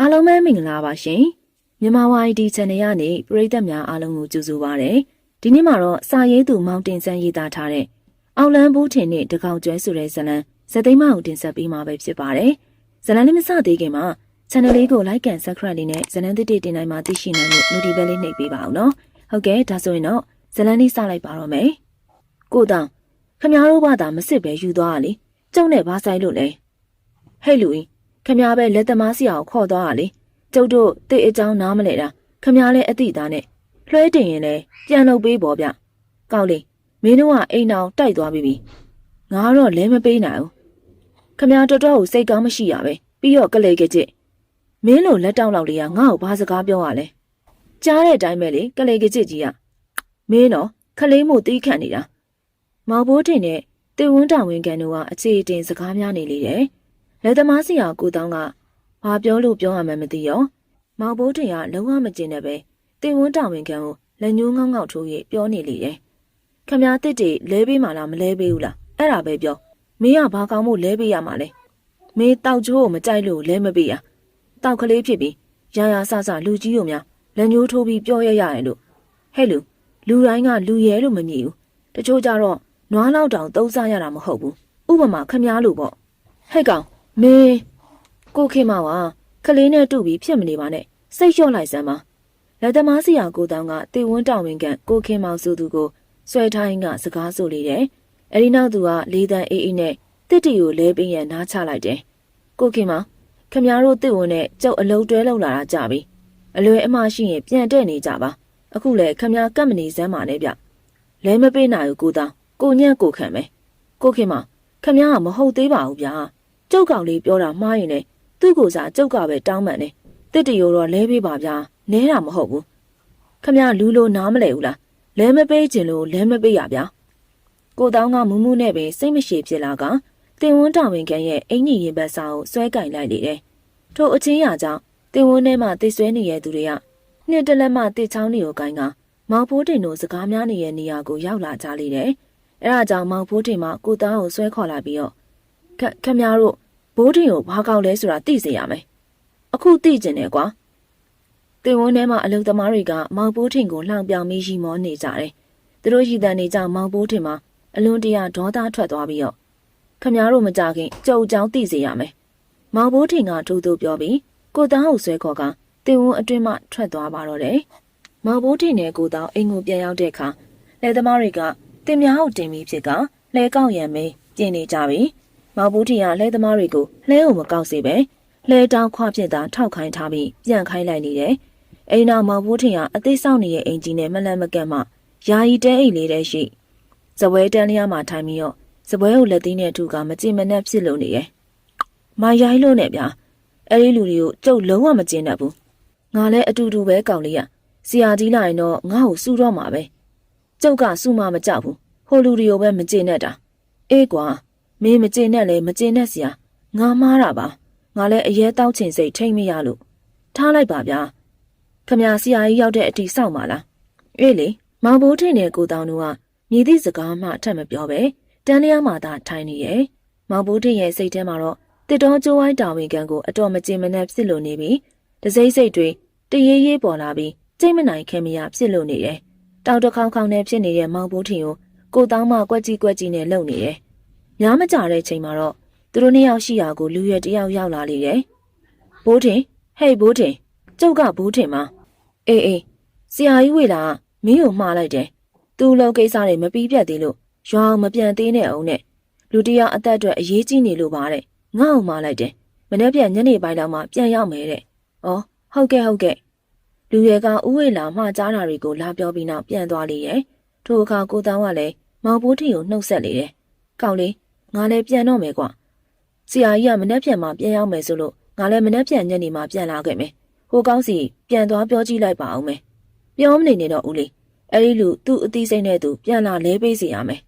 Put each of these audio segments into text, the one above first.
အားလုံးပဲမင်္ဂလာပါရှင်မြန်မာဝိုင်ဒီ channel ကနေပရိသတ်များအားလုံးကိုကြိုဆိုပါရစေဒီနေ့မှာတော့စာရေးသူမောင်တင်ဆန်းရေးသားထားတဲ့အောင်လန်းဘူးထင်နဲ့တကောင်ကျွဲဆိုတဲ့ဇာတ်လမ်းဇာတ်သိမ်းမအောင်တင်ဆက်ပေးမှာပဲဖြစ်ပါတယ်ဇာတ်လမ်းလေးမစသေးခင်မှာ channel လေးကို like and subscribe လေးနဲ့ဇာတ်လမ်းတစ်တစ်တင်တိုင်းမှာသိရှိနိုင်လို့ notification လေးနှိပ်ပေးပါအောင်နော်ဟုတ်ကဲ့ဒါဆိုရင်တော့ဇာတ်လမ်းလေးစလိုက်ပါတော့မယ်ကိုတောင်ခမ ्या တို့ဘာသာမစစ်ပဲယူသွားရလေကျုံနဲ့ဘာဆိုင်လို့လဲဟဲ့လူကြီး ခမည်းပဲလက်သမားဆရာကိုခေါ်သွားတာလေကျုပ်တို့တိတ်အကြောင်းနားမလဲတာခမည်းလည်းအတိသားနဲ့လွှဲတင်ရင်လည်းပြန်လုပ်ပေးပေါ့ဗျကောက်လေမင်းတို့ကအိမ်တော်တိုက်သွားပြီငါတော့လဲမပေးနိုင်ဘူးခမည်းတော်တော်ကိုစိတ်ကောင်းမရှိရပဲပြီးတော့ကလေကြကြမင်းလိုလက်တောက်လောက်လေးကငါ့ကိုဘာစကားပြောရလဲကြားတဲ့အတိုင်းပဲလေကလေကြကြကြီးကမင်းတော့ခလေးမို့တီးခတ်နေတာမောင်ဘိုးတင်နဲ့တေဝန်းတာဝန်ကန်တို့ကအခြေအတင်စကားများနေလေတယ် လက်သမားစီယာကိုတောင်းကဘာပြောလို့ပြောရမှန်းမသိရောမောင်ဘိုးထင်ကလုံးဝမကျင်တဲ့ပဲတင်ဝန်းတောင်ဝင်ခံကိုလက်ညှိုးငေါငေါထိုး၍ပြောနေလေတယ်ခမည်းတစ်တီလဲပေးမှလားမလဲပေးဘူးလားအဲ့ဒါပဲပြောမင်းကဘာကောင်းမို့လဲပေးရမှာလဲမင်းတောက်ချိုးကိုမကြိုက်လို့လဲမပေးရတောက်ကလေးဖြစ်ပြီးရာရာဆဆလူကြီးတို့များလက်ညှိုးထိုးပြီးပြောရရတယ်လို့ဟဲ့လူလူတိုင်းကလူရဲလို့မမြည်ဘူးတချို့ကြတော့နွားလောက်တောင်သုံးစားရတာမဟုတ်ဘူးဥပမာခမည်းလို့ပေါ့ဟဲ့ကောင် မင်းကိုခင်မဝါခလေးနဲ့တူပြီးဖြစ်မနေပါနဲ့စိတ်လျှော့လိုက်စမ်းပါလက်သမားစီယာကိုတောင်းကတေဝန်းတောင်ဝင်ကကိုခင်မောင်စုသူကိုဆွဲထိုင်းကစကားဆိုလေတယ်အဲဒီနောက်သူကလေးတန်းအေးအေးနဲ့တစ်တီကိုလဲပင်းရနားချလိုက်တယ်ကိုခင်မောင်ခမတို့တစ်ဝန်းနဲ့ကျုပ်အလုံးတွဲလောက်လာတာကြပြီအလွယ်အမရှိရင်ပြန်တဲ့နေကြပါအခုလေခမကတ်မနေစမ်းပါနဲ့ဗျလဲမပေးနိုင်ဘူးကိုတောင်းကိုညံ့ကိုခံမယ်ကိုခင်မောင်ခမကမဟုတ်သေးပါဘူးဗျာ ကျုပ်ကောင်လေးပြောတာမှားရင်လေသူ့ကိုစားကျုပ်ကပဲတောင်းမှန်တယ်တစ်တရိုတော့လဲပေးပါဗျာနဲတာမဟုတ်ဘူးခမလူလိုနားမလဲဘူးလားလဲမပေးခြင်းလို့လဲမပေးရဗျာကိုတောင်းကမူးမူးနဲ့ပဲစိတ်မရှိဖြစ်လာကတင်ဝန်းတောင်ဝင်ကန်ရဲ့အင်ကြီးရင်ဘတ်စာကိုဆွဲကင်လိုက်လေတယ်ထို့အချင်းရကြောင့်တင်ဝန်းထဲမှာတိတ်ဆွဲနေတဲ့သူတွေကနှစ်တလက်မှတစ်ချောင်းတွေကိုကင်ကမောင်ဖိုးတင်တို့စကားများနေတဲ့နေရာကိုရောက်လာကြလေတယ်အဲဒါကြောင့်မောင်ဖိုးတင်မှကိုတောင်းကိုဆွဲခေါ်လာပြီးတော့ ခခမတို့ဘိုးတင်ကိုဘာကောက်လဲဆိုတာသိစေရမယ်အခုသိကျင်တယ်ကွာတင်ဝန်းထဲမှာအလုံသမားတွေကမောင်ဘိုးထင်ကိုလှောင်ပြောင်ပြီးရီမောနေကြတယ်သူတို့ရီတန်နေကြမောင်ဘိုးထင်မှာအလွန်တရာဒေါသထွက်သွားပြီးတော့ခမတို့မကြခင်ကြုံကြောင်သိစေရမယ်မောင်ဘိုးထင်ကထိုးထိုးပြောပြီးကိုသားကိုဆွဲခေါ်ကတင်ဝန်းအတွင်းမှထွက်သွားပါတော့တယ်မောင်ဘိုးထင်နဲ့ကိုသားအိမ်ကိုပြန်ရောက်တဲ့အခါလက်သမားတွေကတင်များကိုတင်ပြီးဖြစ်ကလဲကောက်ရံမင်းပြင်နေကြပြီ မောင်ဘူးထီကလဲသမားတွေကိုလှဲကိုမကောက်စေပဲလှဲတောင်းခွဖြစ်တာထောက်ခိုင်းထားပြီးပြန်ခိုင်းလိုက်နေတယ်။အိမ်နောက်မောင်ဘူးထီကအသေးဆောင်နေတဲ့အင်ဂျင်နဲ့မလန့်မကန့်မှယာယီတဲအိတ်လေးတဲ့ရှိ။ဇပွဲတန်းလျားမှာထိုင်ပြီးတော့ဇပွဲကိုလက်သေးနဲ့ထူကမကြင်မနှက်ဖြစ်လို့နေရဲ့။မရိုင်းလို့နဲ့ဗျာ။အဲ့ဒီလူတွေကိုကျုပ်လုံးဝမကျင်တတ်ဘူး။ငါလည်းအတူတူပဲကောက်လေးရ။ဆရာကြီးလာရင်တော့ငါ့ကိုစူတော့မှာပဲ။ကျုပ်ကစူမမကြောက်ဘူး။ဟိုလူတွေကိုပဲမကျင်တတ်တာ။အေးကွာ။ မင်းမကျင်နဲ့လေမကျင်နဲ့စရာငါမားတာပါငါလည်းအရဲတောက်ချင်စိတ်ထိမ့်မရလို့ထားလိုက်ပါဗျာခမဆရာကြီးရောက်တဲ့အတီစောင့်ပါလားအေးလေမောင်ဘိုးထင်တဲ့ကိုတောင်တို့ကမြည်သည့်စကားမှအထက်မပြောပဲတန်းလျားမှသာထိုင်နေရဲ့မောင်ဘိုးထင်ရဲ့စိတ်ထဲမှာတော့တစ်တော်ကျိုးဝိုင်းတာဝန်ခံကိုအတော်မကျင်မနှက်ဖြစ်လို့နေပြီတစိမ့်စိတ်တွေတရေရေးပေါ်လာပြီးကြိတ်မနိုင်ခင်မရဖြစ်လို့နေတယ်တောင်တခေါင်ခေါင်နဲ့ဖြစ်နေတဲ့မောင်ဘိုးထင်ကိုကိုတောင်းမှကွက်ကြီးကွက်ကြီးနဲ့လုံနေတ ယ်များမကြတဲ့ချိန်မှာတော့သူတို့နှစ်ယောက်ရှိရာကိုလူရွယ်တယောက်ရောက်လာလေတယ်။ဘိုးထင်ဟဲ့ဘိုးထင်ကျုပ်ကဘိုးထင်မအေးအေးဆရာကြီးဝေလာမင်းကိုမှားလိုက်တယ်။သူ့လောကိစ္စတွေမပြီးပြတ်သေးလို့ရွာအောင်မပြန်သေးနဲ့အောင်နဲ့လူတယောက်အသက်အတွက်အရေးကြီးနေလို့ပါတဲ့။ငါ့ကိုမှားလိုက်တယ်။မနေ့ပြန်ညနေပိုင်းလောက်မှပြန်ရောက်မယ်တဲ့။ဩဟုတ်ကဲ့ဟုတ်ကဲ့လူရွယ်ကဥဝေလာမှားကြားတာတွေကိုလာပြောပြီးနောက်ပြန်သွားလေရဲ့။ထိုအခါကိုတောင်းကလည်းမောင်ဘိုးထီကိုနှုတ်ဆက်လေတယ်။ကောင်းလေ ငါလည်းပြန်တော့မယ်ကွာဆရာကြီးကမနှက်ပြန်မှပြန်ရောက်မယ်ဆိုလို့ငါလည်းမနှက်ပြန်ညနေမှပြန်လာခဲ့မယ်ဟိုကောင်းစီပြန်သွားပြောကြည့်လိုက်ပါအောင်မယ်ပြောမနေနဲ့တော့ဦးလေးအဲ့ဒီလူသူ့အသီးစိတ်နဲ့သူပြန်လာလဲပေးစီရမယ်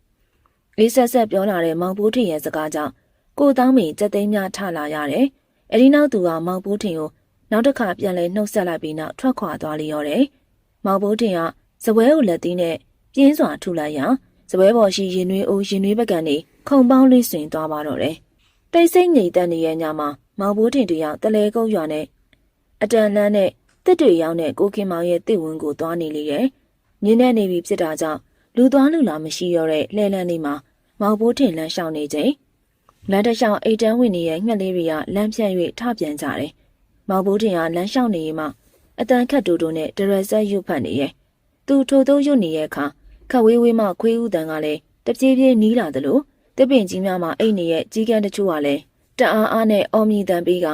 လေးဆက်ဆက်ပြောလာတဲ့မောင်ဘိုးထင်ရဲ့စကားကြောင့်ကိုတောင်းမင်စက်သိမ်းများထလာရတယ်အဲ့ဒီနောက်သူကမောင်ဘိုးထင်ကိုနောက်တစ်ခါပြန်လဲနှုတ်ဆက်လိုက်ပြီးနောက်ထွက်ခွာသွားလိရောတယ်မောင်ဘိုးထင်ကစပွဲကိုလက်သီးနဲ့ပြင်းစွာထုလိုက်ရာစပွဲပေါ်ရှိရင်နှွေးအိုးရင်နှွေးပကံနေ ခုံပေါင်းလေးဆွင်သွားပါတော့တယ်။တိတ်ဆိတ်ငြိမ်သက်နေတဲ့ညမှာမောင်ဘိုးထင်တယောက်တလဲကုန်းရွာနဲ့အတန်လန်းနဲ့တစ်တွေရောင်းတဲ့ကိုခင်မောင်ရဲ့တစ်ဝင်းကိုသွားနေလေတယ်။ညနေနေပြီဖြစ်တာကြောင့်လူသွားလူလာမရှိတော့တဲ့လှဲလန်းလေးမှာမောင်ဘိုးထင်လန်းရှောင်နေချိန်လမ်းတစ်လျှောက်အိတ်တန်းဝင်နေတဲ့ငှက်လေးတွေကလမ်းဖြတ်၍ထပြန်ကြတယ်။မောင်ဘိုးထင်ကလမ်းလျှောက်နေရင်မှအတန်ခတ်တူတူနဲ့ဒရဆက်ရွတ်ဖတ်နေရဲ့။သူထိုသို့ရွတ်နေတဲ့အခါခက်ဝေးဝေးမှခွေးဥတန်ကလည်းတပြေးပြေးနီးလာသလို တပင်ကြီးများမှာအိတ်နေတဲ့ကြီးကန်းတချို့ကလည်းတအားအားနဲ့အော်မြည်တန်ပြီးက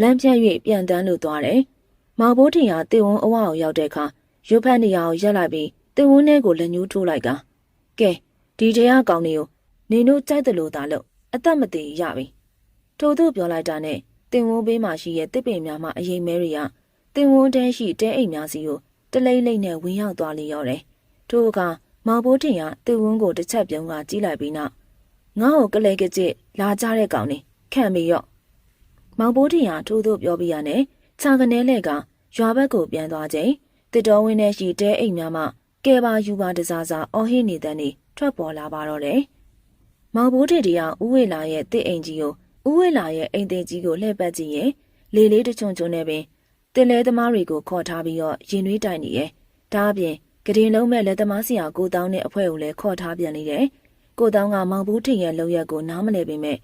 လမ်းဖြတ်၍ပြန်တန်းလို့သွားတယ်။မောင်ဘိုးထင်ကတေဝန်းအဝအောင်ရောက်တဲ့အခါရွတ်ဖတ်နေရအောင်ရက်လိုက်ပြီးတေဝန်းထဲကိုလက်ညှိုးထိုးလိုက်ကကဲဒီတရားကောင်းနေကိုနေတို့ကြိုက်တယ်လို့သာလို့အသက်မသေးရပြီ။ထို့သူပြောလိုက်တာနဲ့တင်ဝန်းဘေးမှာရှိတဲ့တစ်ပင်များမှအရင်မဲတွေကတင်ဝန်းတဲရှိတဲအိမ်များစီကိုတလိမ့်လိမ့်နဲ့ဝင်ရောက်သွားလေရောတယ်။ထို့အခါမောင်ဘိုးထင်ကတင်ဝန်းကိုတစ်ချက်ပြုံးကကြီးလိုက်ပြီးနောက် ငါ့ကိုကလေးကကြစ်လာကြတဲ့ကောင်နေခံမေရော့မောင်ဘိုးထင်ကထို့သူပြောပြရနဲ့ခြာကနေလဲကရွာဘက်ကိုပြန်သွားချိန်တစ်တော်ဝင်းထဲရှိတဲအိမ်များမှကဲပါယူပါတစားစားအော်ဟိနေတဲ့နေထွက်ပေါ်လာပါတော့တယ်။မောင်ဘိုးထင်တရားဥဝေလာရဲ့တစ်အိမ်ကြီးကိုဥဝေလာရဲ့အိမ်သေးကြီးကိုလှည့်ပတ်ကြည့်ရင်လေလေးတချွန်ချွန်နဲ့ပင်တင်လဲသမားတွေကိုခေါ်ထားပြီးတော့ရင်နှွေးတိုင်နေရဲ့။ဒါအပြင်ကတင်လုံးမဲ့လက်သမားဆရာကိုတောင်းတဲ့အဖွဲ့ကိုလည်းခေါ်ထားပြန်နေတယ်။ ကိုတောင်းကမောင်ဘိုးထင်ရဲ့လုံရက်ကိုနားမလည်ပေမဲ့ဥ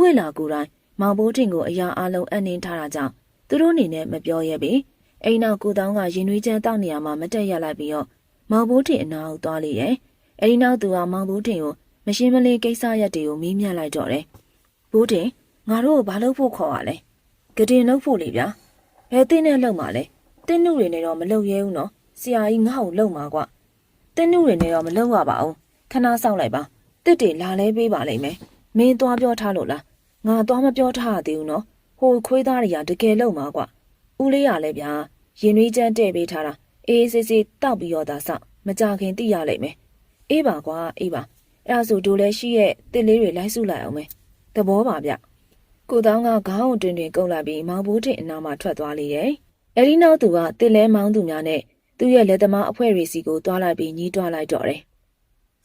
ဝေလာကိုယ်တိုင်မောင်ဘိုးထင်ကိုအရာအလုံးအနှင်းထားတာကြောင့်သူတို့အနေနဲ့မပြောရပြီ။အိမ်နောက်ကိုတောင်းကရင်နှွေးချမ်းတောက်နေရမှာမတက်ရလိုက်ပြီးတော့မောင်ဘိုးထင်အနာကိုသွားလေရဲ့။အဲဒီနောက်သူကမောင်ဘိုးထင်ကိုမရှင်းမလင်းကိစ္စရက်တွေကိုမေးမြန်းလိုက်တော့တယ်။ဘိုးထင်ငါတို့ကိုဘာလုပ်ဖို့ခေါ်ရလဲ။ကတင်လုပ်ဖို့လေဗျာ။ဘယ်တင်းနဲ့လုပ်မှာလဲ။တင်းနုတွေနဲ့တော့မလုပ်ရဲဘူးနော်။ဆရာကြီးငါ့ကိုလုပ်မှာကွ။တင်းနုတွေနဲ့တော့မလုပ်ရပါဘူး။ခဏစောင့်လိုက်ပါ။ တစ်တွေလာလဲပေးပါလိမ့်မယ်။မင်းသွားပြောထားလို့လား။ငါသွားမပြောထားသေးဘူးနော်။ဟိုခွေးသားတွေကတကယ်လုပ်မှာကွ။ဦးလေးရလဲဗျာ။ရင်နှွေးချမ်းတဲ့ပေးထားတာ။အေးစစ်စစ်တောက်ပြီးတော့သာစောင့်မကြခင်သိရလိမ့်မယ်။အေးပါကွာအေးပါ။အဲ့ဒါဆိုတို့လည်းရှိရဲ့တစ်လေးတွေလိုက်စုလိုက်အောင်မယ်။သဘောပါဗျ။ကိုတောင်းကခေါင်းတွင်တွင်ကုတ်လိုက်ပြီးမောင်ဘိုးထင်အနာမှာထွက်သွားလေတယ်။အဲဒီနောက်သူကတစ်လဲမောင်းသူများနဲ့သူ့ရဲ့လက်သမားအဖွဲ့ရီစီကိုတွားလိုက်ပြီးညီးတွားလိုက်တော့တယ်။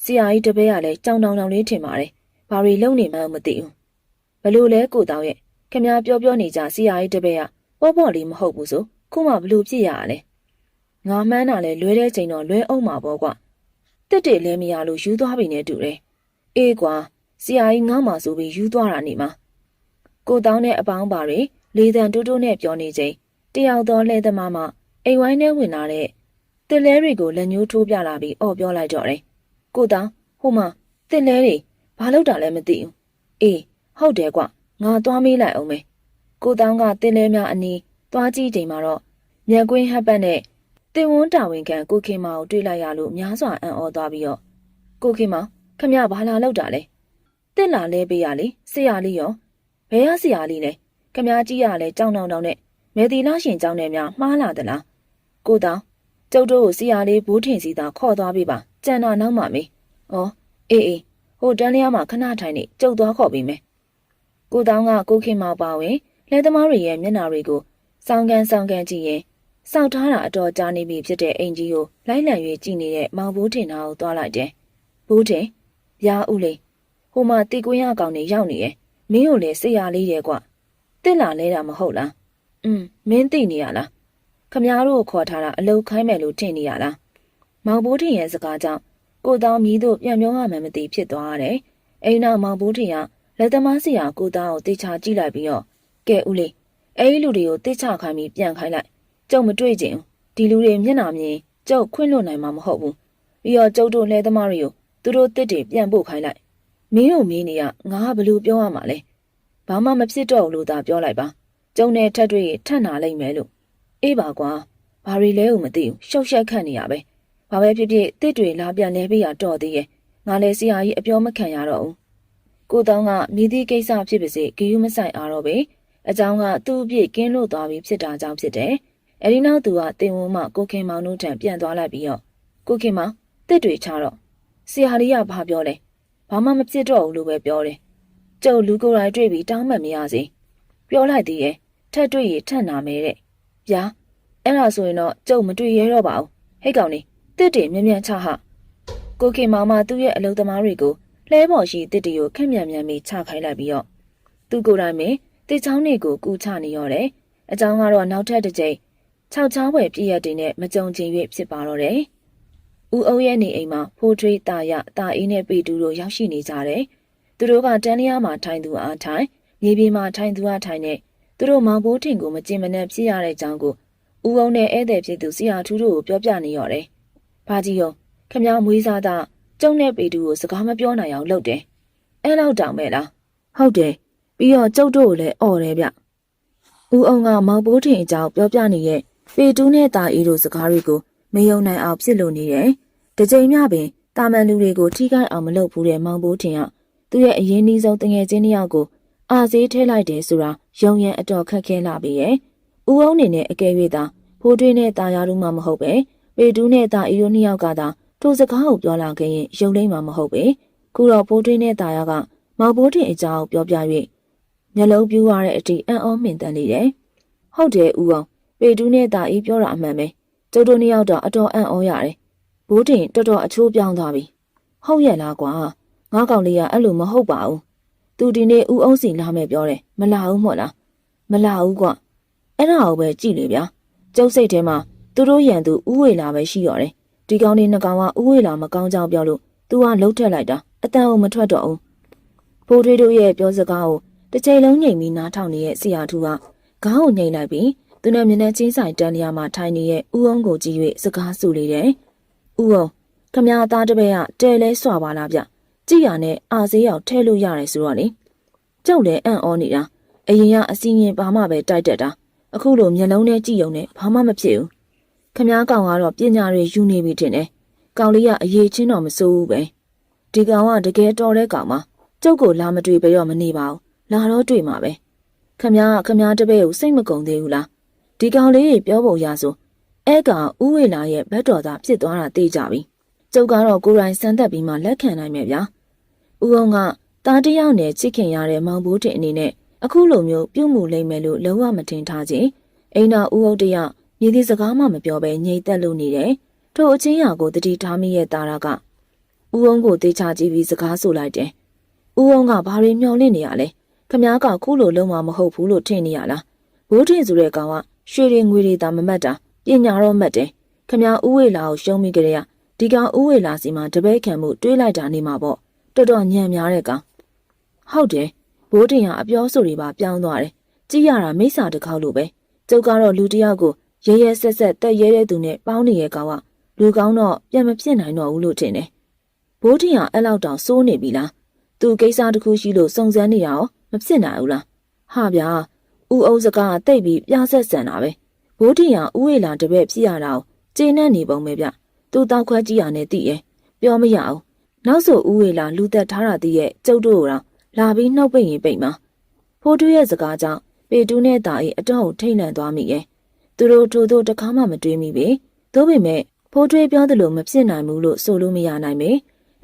ဆရာကြီးတပည့်ကလည်းကြောင်တောင်တောင်လေးထင်ပါတယ်။ဘာတွေလုံနေမှန်းမသိဘူး။ဘလို့လဲကိုတောင်းရဲ့ခင်ဗျားပြောပြောနေကြဆရာကြီးတပည့်ကပေါ့ပေါ့လေးမဟုတ်ဘူးဆိုခုမှဘလို့ဖြစ်ရရလဲ။ငါမှန်းတာလဲလွဲတဲ့ချိန်တော့လွဲအောင်မှာပေါ့ကွ။တက်တယ်လဲမရလို့ယူသွားပြီနဲ့တူတယ်။အေးကွာဆရာကြီးငါ့မှာဆိုပြီးယူသွားတာနေမှာ။ကိုတောင်းတဲ့အပေါင်းပါတွေလေတံတိုးတိုးနဲ့ပြောနေချိန်တယောက်သောလှဲသမားမှအိမ်ဝိုင်းထဲဝင်လာတဲ့တစ်လဲတွေကိုလက်ညှိုးထိုးပြလာပြီးအော်ပြောလိုက်တော့တယ်။ ကိုတောင်းဟိုမှာတစ်လဲတွေဘာလုပ်တာလဲမသိဘူး။အေးဟုတ်တယ်ကွငါသွားမေးလိုက်အောင်မယ်။ကိုတောင်းကတစ်လဲများအနီးသွားကြည့်ချိန်မှာတော့မြက်ကွင်းဟပ်ပတ်နဲ့တင်ဝန်းတာဝန်ခံကိုခင်မောင်တွေ့လိုက်ရလို့များစွာအံ့ဩသွားပြီးတော့ကိုခင်မောင်ခမရဘာလာလောက်တာလဲတစ်လာလဲပေးရလေဆရာလေးရောဘယ်ရဆရာလေးလဲခမရကြီးရလဲကြောင်တောင်တောင်နဲ့မေတီလာရှင်ကျောင်းထဲများမှားလာသလားကိုတောင်ကျုပ်တို့ကိုဆရာလေးဘိုးထင်စီသာခေါ်သွားပေးပါ ကြံတာနောက်မှမေးဩအေးအေးဟိုတန်းလျားမှာခဏထိုင်နေကျုပ်သွားခေါ်ပေးမယ်ကိုတောင်ကကိုခင်မောင်ပါဝင်လက်သမားတွေရဲ့မျက်နှာတွေကိုစောင်းကန်စောင်းကန်ကြည့်ရင်စောက်ထားတာအတော်ကြာနေပြီဖြစ်တဲ့အင်ကြီးကိုလိုက်လံ၍ကြည့်နေတဲ့မောင်ဘိုးထင်သားကိုသွားလိုက်တယ်။ဘိုးထင်ရာဦးလေးဟိုမှာတီကွင်းရကောင်နေရောက်နေရဲ့မင်းကိုလည်းစိတ်ရလေးတယ်ကွ။တစ်လာလဲတာမဟုတ်လား။อืมမင်းသိနေရလား။ခမားတို့ကိုခေါ်ထားတာအလုတ်ခိုင်းမယ်လို့ထင်နေရလား။ မောင်ဘိုးထင်ရဲ့စကားကြောင့်ကိုတောင်းမြည်တို့ပြန်ပြောရမှမသိဖြစ်သွားတယ်။အိမ်နောက်မောင်ဘိုးထင်ကလက်သမားစီယာကိုတောင်းကိုတေချာကြည့်လိုက်ပြီးတော့ကဲဦးလေးအဲ့ဒီလူတွေကိုတေချာခိုင်းပြီးပြန်ခိုင်းလိုက်ကျုပ်မတွေ့ကျင်ဒီလူတွေမျက်နှာမြင်ကျုပ်ခွင့်လွတ်နိုင်မှာမဟုတ်ဘူးပြီးတော့ကျုပ်တို့လှဲသမားတွေကိုသူတို့တစ်တွေပြန်ပို့ခိုင်းလိုက်မင်းတို့မင်းတွေကငါဘလို့ပြောရမှာလဲဘာမှမဖြစ်တော့ဘူးလို့သာပြောလိုက်ပါကျုံနဲ့ထက်တွေထက်နာလိုက်မယ်လို့အေးပါကွာဘာတွေလဲဦးမသိဘူးရှောက်ရှက်ခတ်နေရပဲ ဘာပဲဖြစ်ဖြစ်တစ်တွေလာပြန်လဲပေးရတော့သေးရဲ့ငါလည်းဆရာကြီးအပြောမခံရတော့ဘူးကိုတောင်းကမိသည့်ကိစ္စဖြစ်ပါစေဂယုမဆိုင်အားတော့ပဲအကြောင်းကသူ့အပြစ်ကင်းလို့သွားပြီးဖြစ်တာကြောင့်ဖြစ်တယ်အဲဒီနောက်သူကတင်ဝန်းမှကိုခင်မောင်တို့ထံပြန်သွားလိုက်ပြီးတော့ကိုခင်မောင်တစ်တွေချတော့ဆရာလေးကဘာပြောလဲဘာမှမဖြစ်တော့ဘူးလို့ပဲပြောတယ်ကျုပ်လူကိုယ်တိုင်တွေ့ပြီးတောင်းမှတ်မရစေပြောလိုက်သေးရဲ့ထက်တွေ့ရထက်နာမယ်တဲ့ဗျာအဲ့ဒါဆိုရင်တော့ကျုပ်မတွေ့ရတော့ပါဘူးဟဲ့ကောင်နေ တစ်တွေမြန်မြန်ချဟကိုခင်မောင်မသူ့ရဲ့အလုံသမားတွေကိုလှဲပေါ်ရှိတစ်တွေကိုခက်မြန်မြန်ပြီးချခိုင်းလိုက်ပြီးတော့သူကိုယ်တိုင်ပဲတစ်ချောင်းတွေကိုကူချနေရတယ်အကြောင်းကတော့နောက်ထပ်တစ်ကြိမ်ခြောက်ချောင်းဝယ်ပြည့်ရက်တွေနဲ့မကြုံချင်၍ဖြစ်ပါတော့တယ်ဦးအုပ်ရဲ့နေအိမ်မှာဖိုးထွေးတာရတာအေးနဲ့ပေတူတို့ရောက်ရှိနေကြတယ်သူတို့ကတန်းလျားမှာထိုင်သူအားထိုင်မြေပြင်မှာထိုင်သူအားထိုင်နဲ့သူတို့မောင်ဘိုးထင်ကိုမကြင်မနဲ့ဖြစ်ရတဲ့အကြောင်းကိုဦးအောင်နဲ့ဧည့်သည်ဖြစ်သူဆရာထူးတို့ကိုပြောပြနေရတယ်။ ဘာကြီးရောခမည်းမွေးစားတာကျုံနဲ့ပေတူကိုစကားမပြောနိုင်အောင်လုပ်တယ်။အဲ့လောက်တောင်မဲ့လား။ဟုတ်တယ်။ပြီးတော့ကျုပ်တို့ကိုလည်းអော်တယ်ဗျ။ဦးအုံးကမောင်ဘိုးထင်အကြောင်းပြောပြနေတဲ့ပေတူးနဲ့တာအေးတို့စကားတွေကိုမယုံနိုင်အောင်ဖြစ်လို့နေတယ်။တစ်ချိန်မျှပင်တာမန်လူတွေကိုထိခိုက်အောင်မလုပ်ဘူးတဲ့မောင်ဘိုးထင်ကသူ့ရဲ့အရင်နှီးဆုံးတငယ်ချင်းတစ်ယောက်ကိုအာဈေးထဲလိုက်တယ်ဆိုတာယုံရံအတော်ခက်ခဲလာပြီရဲ့။ဦးအုံးနေနဲ့အကယ်၍သာဖိုးထွေးနဲ့တာယာတို့မှမဟုတ်ပဲ ပေတူးနဲ့တာအေးတို့နှစ်ယောက်ကသာထိုစကားကိုပြောလာခဲ့ရင်ယုံလိမ့်မှာမဟုတ်ပဲ။ခုတော့ဖိုးထွေးနဲ့တာယာကမောင်ဘိုးထင်အကြောင်းပြောပြ၍မျက်လုံးပြူရတဲ့အထိအံ့ဩမြင်တမ်းနေတယ်။ဟုတ်တယ်ဦးအောင်ပေတူးနဲ့တာအေးပြောတာအမှန်ပဲကျုပ်တို့နှစ်ယောက်တော့အတော်အံ့ဩရတယ်ဘိုးတင်တော်တော်အချိုးပြောင်းသွားပြီဟုတ်ရဲ့လားကွာငါကောင်လေးကအဲ့လိုမဟုတ်ပါဘူးသူဒီနေ့ဦးအောင်စီလာမယ်ပြောတယ်မလာဘူးမို့လားမလာဘူးကွအဲ့ဒါကိုပဲကြည့်လေဗျာကျုပ်စိတ်ထဲမှာ သူတို့ရန်သူဥဝေလာပဲရှိရတယ်ဒီကောင်လေးနှစ်ကောင်ကဥဝေလာမကောင်းကြောင်ပြောလို့သူကလှုပ်ထက်လိုက်တာအတန်ကိုမထွက်တော့ဘူးဘိုးထွေးတို့ရဲ့ပြောစကားကိုတစ်ချိန်လုံးညိမ်ပြီးနားထောင်နေတဲ့ဆရာထူကခေါင်းကိုညိမ်လိုက်ပြီးသူနဲ့မျက်နှာချင်းဆိုင်တန်လျာမှာထိုင်နေတဲ့ဦးအောင်ကိုကြည့်၍စကားဆူလေတယ်။ဦးအောင်ခမည်းသားတပည့်ကတဲလဲစွာပါလားဗျ။ကြည်ရနဲ့အာဈေးရောက်ထဲလို့ရတယ်ဆိုတော့လေ။ကြောက်လည်းအံ့ဩနေတာ။အရင်ကအစီရင်ဘာမှပဲတိုက်တက်တာ။အခုလိုမျက်လုံးနဲ့ကြည့်ုံနဲ့ဘာမှမဖြစ်ဘူး။ ခမည်းကောင်ကတော့ပညာတွေယူနေပြီထင်တယ်။ကောင်လေးကအရေးချင်းတော့မစိုးဘူးပဲ။ဒီကောင်ကတကယ်တော်တဲ့ကောင်ပါ။ကျုပ်ကိုလာမတွေ့ပဲတော့မနေပါဘူး။လာတော့တွေ့မှာပဲ။ခမည်းကခမည်းတပည့်ကိုစိတ်မကုံသေးဘူးလား။ဒီကောင်လေးတွေပြောပုံရဆိုအဲ့ကောင်ဥဝေလာရဲ့ဘက်တော်သားဖြစ်သွားတာသိကြပြီကျုပ်ကတော့ကိုယ်တိုင်စမ်းသက်ပြီးမှလက်ခံနိုင်မယ်ဗျာဥအောင်ကတားတယောက်နဲ့ချစ်ခင်ရတဲ့မောင်ဘိုးတင်အနေနဲ့အခုလိုမျိုးပြုတ်မှုလိမ့်မယ်လို့လုံးဝမထင်ထားခြင်းအိမ်နာဥဟုတ်တရ မြေဒီစကားမှမပြောဘဲငြိမ်သက်လို့နေတယ်ထို့အချင်းရာကိုတတိထားမိရဲ့တာရကဥအောင်ကိုတေချာကြည့်ပြီးစကားဆိုလိုက်တယ်ဥအောင်ကဘာတွေမျောလင့်နေရလဲခမားကခုလိုလုံးဝမဟုတ်ဘူးလို့ထင်နေရလားဘိုးထင်ဆိုတဲ့ကောင်ကရွှေတွေငွေတွေသာမမတ်တာပညာတော့မတ်တယ်ခမဥဝေလာကိုရှုံးမိကြတဲ့ဒီကောင်ဥဝေလာစီမှာတပည့်ခံမှုတွေးလိုက်တာနေမှာပေါ့တော်တော်ညံများတဲ့ကောင်ဟုတ်တယ်ဘိုးတင်ကအပြောဆိုတွေပါပြောင်းသွားတယ်ကြည့်ရတာမိစ္ဆာတစ်ခေါက်လိုပဲကျုပ်ကတော့လူတစ်ယောက်ကို ရဲရဲဆက်ဆက်တက်ရဲတဲ့သူနဲ့ပေါင်းနေတဲ့ကောင်ကလူကောင်းတော့ပြန်မဖြစ်နိုင်တော့ဘူးလို့ထင်တယ်ဘိုးတင်ကအဲ့လောက်တောင်စိုးနေပြီလားသူကိစ္စတစ်ခုရှိလို့စုံစမ်းနေတာရောမဖြစ်နိုင်ဘူးလားဟာဗျာဦးအုပ်စကားတိတ်ပြီးပြဆက်ဆန်တာပဲဘိုးထီရဥဝေလာတပည့်ဖြစ်ရတာကိုကျေနပ်နေပုံပဲဗျသူတောက်ခွဲကြည့်ရနဲ့သိရဲ့ပြောမရအောင်နောက်ဆိုဥဝေလာလူသက်ထားတာသိရဲ့ကျုပ်တို့တော့လာပြီးနှုတ်ပိတ်ရင်ပိတ်မှာဖိုးတူးရဲ့စကားကြောင့်ပေတူးနဲ့တာအေးအတော့ကိုထိတ်လန့်သွားမိရဲ့ သူတို့ထို့သို့တခါမှမတွေးမိပဲသို့ပေမဲ့ဖိုးထွေးပြောသလိုမဖြစ်နိုင်ဘူးလို့ဆိုလို့မရနိုင်ပဲ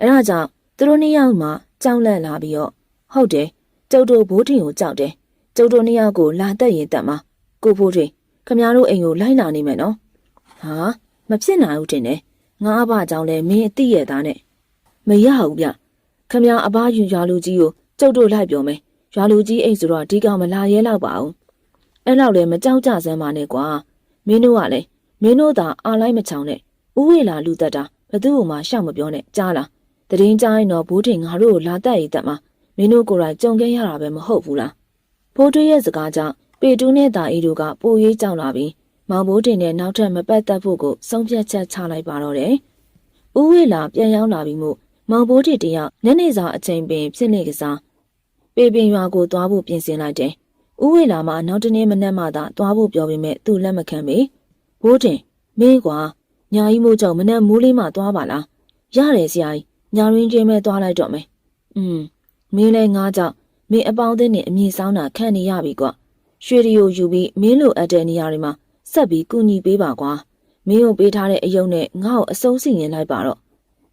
အဲဒါကြောင့်သူတို့နှစ်ယောက်မှကြောက်လန့်လာပြီးတော့ဟုတ်တယ်ကျုပ်တို့ဘိုးထင်ကိုကြောက်တယ်ကျုပ်တို့နှစ်ယောက်ကိုလာတက်ရင်တက်မှာကိုဖိုးထွေးခမတို့အိမ်ကိုလိုက်လာနေမယ်နော်ဟာမဖြစ်နိုင်ဘူးတင်တယ်ငါအဘကြောင့်လဲမင်းအသိရသားနဲ့မရဘူးဗျခမအဘယူရွာလူကြီးကိုကျုပ်တို့လိုက်ပြောမယ်ရွာလူကြီးအိမ်ဆိုတော့ဒီကောင်မလာရဲတော့ပါဘူး အဲ့လောက်လဲမကြောက်ကြစမ်းပါနဲ့ကွာမင်းတို့ကလည်းမင်းတို့သာအားလိုက်မချောင်နဲ့ဥဝေလာလူသက်တာဘသူ့ကိုမှရှောက်မပြောနဲ့ကြားလားတရင်ကြားရင်တော့ဘိုးတင်ငါတို့ကိုလာတက်ရည်တက်မှာမင်းတို့ကိုယ်တိုင်ကြုံခဲ့ရတာပဲမဟုတ်ဘူးလားဖိုးထွေးရဲ့စကားကြောင့်ပေတူးနဲ့တာအေးတို့ကပိုရေးကြောက်လာပြီးမောင်ဘိုးတင်နဲ့နောက်ထပ်မပတ်သက်ဖို့ကိုဆုံးဖြတ်ချက်ချလိုက်ပါတော့တယ်။ဦးဝေလာပြန်ရောက်လာပြီးမှမောင်ဘိုးတင်တယောက်နက်နေစာအချိန်ပင်ဖြစ်နေကစားပေပင်ရွာကိုသွားဖို့ပြင်ဆင်လိုက်တယ်။ ဦးဝေလာမှနောက်တနေ့မနက်မှသာသွားဖို့ပြောပေမဲ့သူ့လက်မခံပေ။ဘိုးတင်မင်းကွာညာကြီးမိုးကြောင့်မနက်မိုးလေးမှသွားပါလား။ရတယ်ဆရာကြီးညာရင်းချင်းပဲသွားလိုက်တော့မယ်။อืมမင်းလည်းငါကြောင့်မင်းအပေါင်းအသင်းနဲ့အမြင့်ဆောင်တာခံနေရပြီကွာရွှေရီကိုယူပြီးမင်းလိုအပ်တဲ့နေရာတွေမှာဆက်ပြီးကူညီပေးပါကွာမင်းကိုပေးထားတဲ့အယုံနဲ့ငါ့ကိုအဆုံးစီရင်လိုက်ပါတော့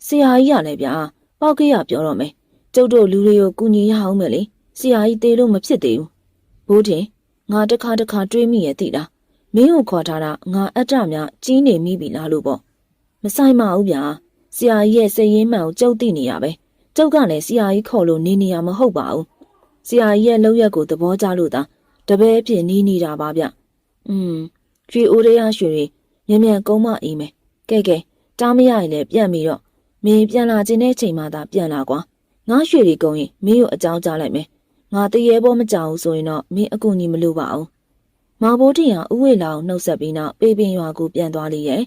ဆရာကြီးရလည်းဗျာပေါက်ကရပြောတော့မယ်ကျုပ်တို့လူတွေကိုကူညီရအောင်မယ်လေဆရာကြီးသေးလို့မဖြစ်သေးဘူး ဘိုးတင်ငါတစ်ခါတစ်ခါတွေးမိရဲ့သိလားမင်းကိုခေါ်ထားတာငါအတ္တများကြီးနေမိပြီလားလို့ပေါ့မဆိုင်ပါဘူးဗျာဆရာကြီးရဲ့စိတ်ရင်းမှန်ကိုကြုတ်သိနေရပဲကျုပ်ကလည်းဆရာကြီးခေါ်လို့နေနေရမဟုတ်ပါဘူးဆရာကြီးရဲ့လောက်ရက်ကိုသဘောကျလို့သာတပည့်ဖြစ်နီးနေတာပါဗျอืมရွှေအိုးရရရွှေတွေမြန်မြန်ကုန်းမအေးမယ်ကဲကဲတားမရရင်လည်းပြန်ပြီးတော့မင်းပြန်လာခြင်းတဲ့ချိန်မှသာပြန်လာကွာငါရွှေတွေကုန်ရင်မင်းကိုအကြောင်းကြားလိုက်မယ် ငါတရေဘောမကြောက်ဘူးဆိုရင်တော့မင်းအကူညီမလို့ပါဘူးမောင်ဘိုးတင်ဟာဥဝေလာကိုနှုတ်ဆက်ပြီးနောက်ပေပင်ရွာကိုပြန်သွားလေရဲ့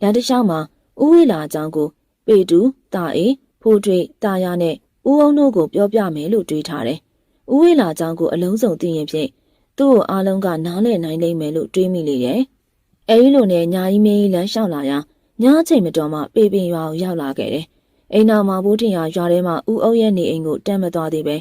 လမ်းတစ်လျှောက်မှာဥဝေလာအကြောင်းကိုပေတူတာအေဖိုးထွေတာယာနဲ့ဦးအောင်တို့ကိုပြောပြမယ်လို့တွေးထားတယ်ဥဝေလာအကြောင်းကိုအလုံးစုံသိရင်ဖြင့်သူ့ကိုအားလုံးကနားလည်နိုင်လိမ့်မယ်လို့တွေးမိလေရဲ့အဲဒီလိုနဲ့ညာကြီးမင်းကြီးလမ်းလျှောက်လာရာညအချိန်မတော်မှပေပင်ရွာကိုရောက်လာခဲ့တယ်အိမ်နာမှာဘိုးထင်ဟာရွာထဲမှာဦးအုပ်ရဲ့နေအိမ်ကိုတမ်းမသွားသေးပဲ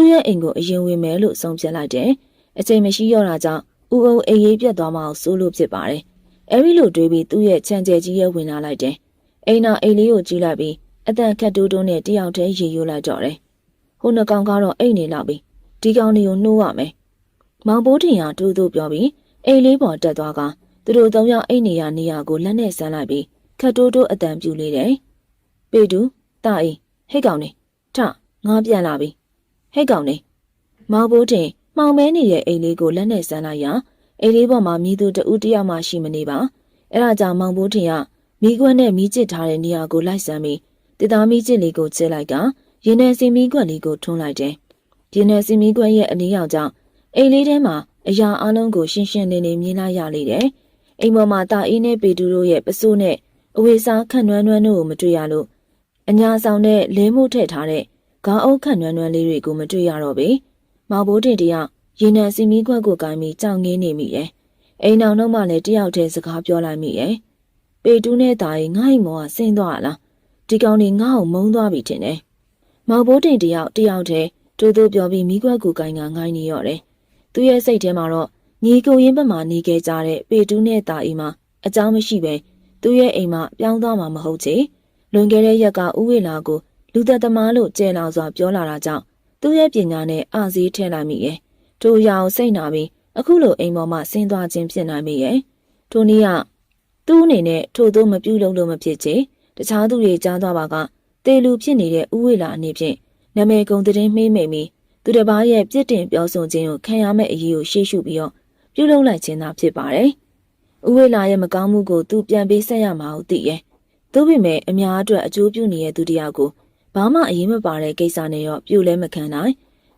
သူ့ရဲ့အိမ်ကိုအရင်ဝင်မယ်လို့ဆုံးဖြတ်လိုက်တယ်။အချိန်မရှိတော့တာကြောင့်ဦးအုပ်အိမ်ရေးပြတ်သွားမှအောင်စိုးလို့ဖြစ်ပါတယ်။အဲဒီလိုတွေးပြီးသူ့ရဲ့ခြံကျဲကြီးရဲ့ဝင်လာလိုက်တယ်။အိမ်နာအိမ်လေးကိုကြည့်လိုက်ပြီးအတန်ခတ်တိုးတိုးနဲ့တယောက်တည်းရေယူလိုက်တော့တယ်။ဟိုနှကောင်ကတော့အိမ်နေလောက်ပြီးဒီကောင်တွေကိုနှိုးရမယ်။မောင်ဘိုးထင်ဟာတူတူပြောပြီးအိမ်လေးပေါ်တက်သွားကသူတို့သုံးယောက်အိမ်နေရနေရကိုလက်နဲ့ဆန်းလိုက်ပြီးခတ်တိုးတိုးအတန်ပြူလေးတယ်။ပေတူတာအေးဟဲ့ကောင်နေထငါပြန်လာပြီ ဟဲ့ကောင်နေမောင်ဘိုးတင်မှောင်မဲနေတဲ့အိမ်လေးကိုလက်နဲ့ဆန်းလိုက်ရာအိမ်လေးပေါ်မှာမြည်သူတဦးတယောက်မှရှိမနေပါအဲ့ဒါကြောင့်မောင်ဘိုးတင်ကမိခွက်နဲ့မိကျစ်ထားတဲ့နေရာကိုလိုက်ဆန်းပြီးတသားမိကျစ်လေးကိုကျဲလိုက်ကရင်းနယ်စီမီခွက်လေးကိုထွန်းလိုက်တယ်ရင်းနယ်စီမီခွက်ရဲ့အနီးရောက်ကြောင့်အိမ်လေးထဲမှာအရာအလုံးကိုရှင်းရှင်းလင်းလင်းမြင်လိုက်ရလေတယ်အိမ်ပေါ်မှာတာအေးနဲ့ပေတူတို့ရဲ့ပစိုးနဲ့အဝေစားခန့်နွမ်းနွမ်းတို့ကိုမတွေ့ရလို့အညာဆောင်နဲ့လဲမှုထည့်ထားတဲ့ ခေါင်းအုပ်ခန့်နွမ်းနွမ်းလေးတွေကိုမတွေ့ရတော့ပေ။မောင်ဘိုးတင်တယောက်ရေနံစီမီခွက်ကိုကိုင်းပြီးကြောင်ငင်းနေမိရဲ့။အိမ်အောင်တော့မှလည်းတယောက်တည်းစကားပြောလိုက်မိရဲ့။ပေတူးနဲ့တာရင်ငါ့အိမ်မောကဆင်းသွားလား။ဒီကောင်နေငါ့ကိုမုန်းသွားပြီထင်တယ်။မောင်ဘိုးတင်တယောက်တယောက်တည်းတူတူပြောပြီးမိခွက်ကိုကိုင်းကငိုင်းနေရော့တယ်။သူ့ရဲ့စိတ်ထဲမှာတော့ညီကိုရင်းဘက်မှာနေခဲ့ကြတဲ့ပေတူးနဲ့တာအိမ်မှာအကြောင်းမရှိပဲသူ့ရဲ့အိမ်မှာပြောင်းသွားမှာမဟုတ်ချေ။လွန်ခဲ့တဲ့ရက်ကဥဝေလာကို လူသက်သမားလို့ကျဲလောင်စွာပြောလာတာကြောင့်သူ့ရဲ့ပညာနဲ့အာစည်းထည့်လိုက်မိရဲ့။ထိုရာကိုစိတ်နာပြီးအခုလိုအိမ်ပေါ်မှာဆင်းသွားခြင်းဖြစ်နိုင်မိရဲ့။ထိုနည်းကသူ့အနေနဲ့ထို့သို့မပြုလုပ်လို့မဖြစ်ချေတခြားသူတွေကြားသွားပါကတေလူဖြစ်နေတဲ့ဥဝေလာအနေဖြင့်နာမည်ကုန်တဲ့မှိမ့်မိပြီးသူတစ်ပါးရဲ့ပြစ်တင်ပြောဆိုခြင်းကိုခံရမယ့်အရေးကိုရှေ့ရှုပြီးတော့ပြုလုပ်လိုက်ခြင်းသာဖြစ်ပါတယ်။ဥဝေလာရဲ့မကောင်းမှုကိုသူပြန်ပေးဆက်ရမှာဟုသိရဲ့။သို့ပေမဲ့အများအတွက်အကျိုးပြုနေတဲ့သူတစ်ယောက်ကို ဘာမှအရေးမပါတဲ့ကိစ္စနဲ့ရောပြုလဲမခံနိုင်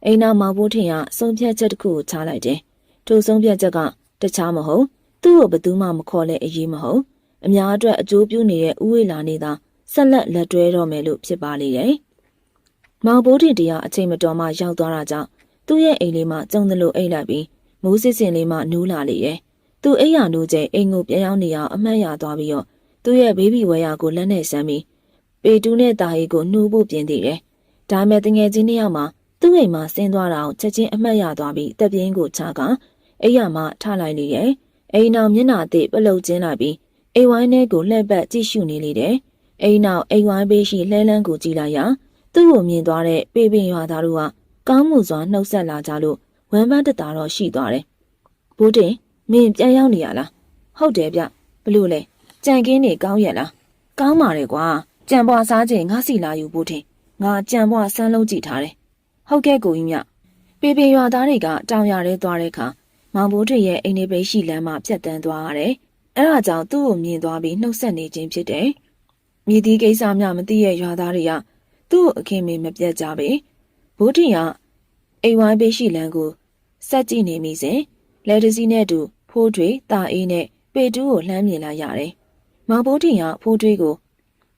အိမ်နာမောင်ဘိုးထင်ကဆုံးဖြတ်ချက်တစ်ခုကိုချလိုက်တယ်ထိုဆုံးဖြတ်ချက်ကတခြားမဟုတ်သူ့ကိုဘယ်သူမှမခေါ်လဲအရေးမဟုတ်အများအတွက်အကျိုးပြုနေတဲ့ဥဝေလာနေသာဆက်လက်လက်တွဲတော့မယ်လို့ဖြစ်ပါလေတယ်မောင်ဘိုးထင်တရားအချိန်မတော်မှရောက်သွားတာကြောင့်သူ့ရဲ့အိမ်လေးမှာကျုံတယ်လို့အိတ်လိုက်ပြီးမိုးစစ်စင်လေးမှနိုးလာလေရဲ့သူအိမ်ရနိုးကျအိမ်ကိုပြန်ရောက်နေအောင်အမှတ်ရသွားပြီးတော့သူ့ရဲ့ဘေဘီဝဲရကိုလက်နဲ့ဆမ်းပြီး ပေတူးနဲ့တာရီကိုနှိုးဖို့ပြင်သေးတယ်။ဒါမဲ့တငယ်ချင်းနှစ်ယောက်မှာသူ့အိမ်မှာဆင်းသွားတာကိုချက်ချင်းအမှတ်ရသွားပြီးတက်ပြင်းကိုချကအိမ်ရမှာထလိုက်လေရဲ့။အိမ်နောက်မျက်နှာအသစ်ပလုတ်ကျင်းလိုက်ပြီးအိမ်ဝိုင်းထဲကိုလှည့်ပတ်ကြည့်ရှုနေလေတယ်။အိမ်နောက်အိမ်ဝိုင်းဘေးရှိလှဲလန်းကိုကြည့်လိုက်ရာသူ့ကိုမြင်သွားတဲ့ပေပင်ရွာသားတို့ကကောင်းမှုစွာနှုတ်ဆက်လာကြလို့ဝမ်းပန်းတတာတော့ရှိသွားတယ်။ဘိုးတင်မင်းပြန်ရောက်နေရလား။ဟုတ်တယ်ဗျ။ဘလို့လဲ။ကြံကင်းနေကောင်းရဲ့လား။ကောင်းပါတယ်ကွာ။ ကြံပွားစားခြင်းငါစီလာယူဖို့တင်ငါကြံပွားစမ်းလုံးကြည့်ထားတယ်ဟုတ်ကဲ့ကိုကြီးမြပေပေရွာသားတွေကတောင်ရရဲသွားတဲ့အခါမောင်ဘိုးထွေရဲ့အိမ်နေပိရှိလမ်းမှာဖြတ်တန်းသွားရတယ်အဲ့ဒါကြောင့်သူ့ကိုမြင်သွားပြီးနှုတ်ဆက်နေခြင်းဖြစ်တယ်မြည်သီးကိစ္စများမသိရဲ့ရွာသားတွေကသူ့ကိုအခင်းမေးမပြတ်ကြပဲဘိုးထင်ကအိမ်ဝိုင်းပိရှိလမ်းကိုစက်ကြည့်နေမိစဉ်လက်တစည်းနဲ့တူဖိုးထွေတာအေးနဲ့ပေတူးကိုလှမ်းမြင်လိုက်ရတယ်မောင်ဘိုးထင်ကဖိုးထွေးကို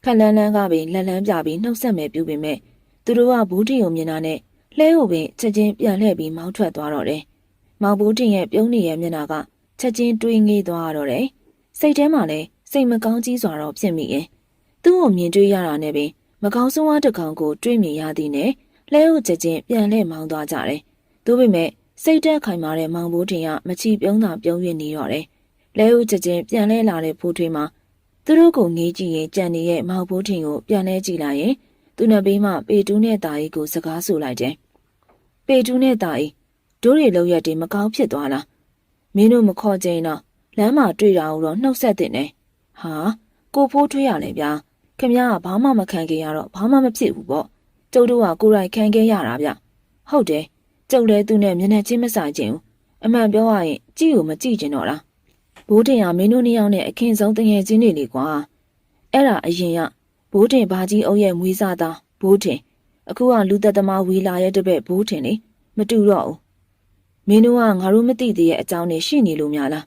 ခက်လန်းလန်းကပင်လက်လန်းပြပြီးနှုတ်ဆက်မယ်ပြုပေမဲ့သူတို့ကဘူးတင်ကိုမြင်တာနဲ့လှဲကိုပင်ချက်ချင်းပြန်လှည့်ပြီးမောင်းထွက်သွားတော့တယ်။မောင်ဘူးတင်ရဲ့ပြုံးနေရဲ့မျက်နှာကချက်ချင်းတွေးငေးသွားတော့တယ်။စိတ်ထဲမှာလည်းစိတ်မကောင်းကြီးစွာတော့ဖြစ်မိရဲ့။သူ့ကိုမြင်တွေ့ရတာနဲ့ပင်မကောင်းဆုံးဝါတစ်ကောင်ကိုတွေးမြင်ရသည်နဲ့လှဲကိုချက်ချင်းပြန်လှည့်မောင်းသွားကြတယ်။သို့ပေမဲ့စိတ်တက်ခိုင်မာတဲ့မောင်ဘူးတင်ကမချီပြုံးတာပြုံးရနေတော့တယ်။လဲဦးချက်ချင်းပြန်လဲလာတဲ့ဖိုးထွေးမှာ သူတို့ကိုငေးကြည့်ရင်ကြံနေရဲ့မောင်ဘိုးထင်ကိုပြန်လဲကြည့်လိုက်ရင်သူနဲ့ဘေးမှပေတူးနဲ့တာကြီးကိုစကားဆိုလိုက်တယ်။ပေတူးနဲ့တာကြီးတို့တွေလောက်ရက်တွေမကောင်းဖြစ်သွားလား။မင်းတို့မခေါ်ကြင်တော့လမ်းမှာတွေ့တာတော့နှုတ်ဆက်တင်နေ။ဟာကိုဖိုးထွေးရလေဗျာ။ခင်ဗျားကဘာမှမခံခဲ့ရတော့ဘာမှမဖြစ်ဘူးပေါ့။ကျုပ်တို့ကကိုယ်တိုင်ခံခဲ့ရတာဗျ။ဟုတ်တယ်။ကျုပ်လည်းသူနဲ့မျက်နှာချင်းမဆိုင်ခြင်းဘူး။အမှန်ပြောရရင်ကြည့်ကိုမကြည့်ကျင်တော့လား ဘိုးတင်ကမင်းတို့နှစ်ယောက်နဲ့အခင်ဆုံးတငယ်ချင်းတွေလေကွာအဲ့ဒါအရင်ကဘိုးတင်ဘာကြီးအုပ်ရဲ့မွေးစားသားဘိုးတင်အခုကလူသက်သမားဝီလာရဲ့တပည့်ဘိုးတင်လေမတူတော့ဘူးမင်းတို့ကငါတို့မသိသေးရဲ့အကြောင်းတွေရှိနေလို့များလား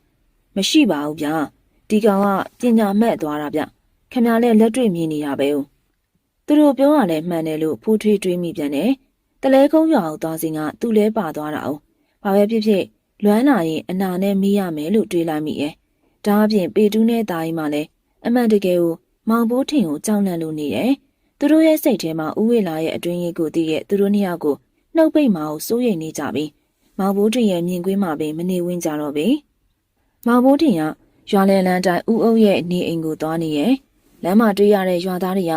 မရှိပါဘူးဗျာဒီကောင်ကပညာမဲ့သွားတာဗျခင်ဗျားလည်းလက်တွေ့မြင်နေရပဲဦးသူတို့ပြောရလဲမှန်တယ်လို့ဖူးထွေးတွေးမိပြန်တယ်တလဲကုန်းရွာကိုသွားစဉ်ကသူ့လဲပါသွားတာအောင်ဘာပဲဖြစ်ဖြစ် လွမ်းလာရင်အနာနဲ့မေးရမယ်လို့တွေးလိုက်မိရဲ့ဒါအပြင်ပေတူးနဲ့တာကြီးမှလည်းအမှန်တကယ်ကိုမောင်ဘိုးထင်ကိုကြောက်လန့်လို့နေတယ်သူတို့ရဲ့စိတ်ထဲမှာဥဝေလာရဲ့အတွင်းရေးကိုသိရဲ့သူတို့နှစ်ယောက်ကိုနှုတ်ပိတ်မအောင်စိုးရိမ်နေကြပြီမောင်ဘိုးထင်ရဲ့မြင်ကွင်းမှာပင်မနေဝင်းကြတော့ပြီမောင်ဘိုးထင်ကရွာလဲလန်းတိုင်းဥအုပ်ရဲ့နေအိမ်ကိုသွားနေရဲ့လမ်းမှာတွေ့ရတဲ့ရွာသားတွေက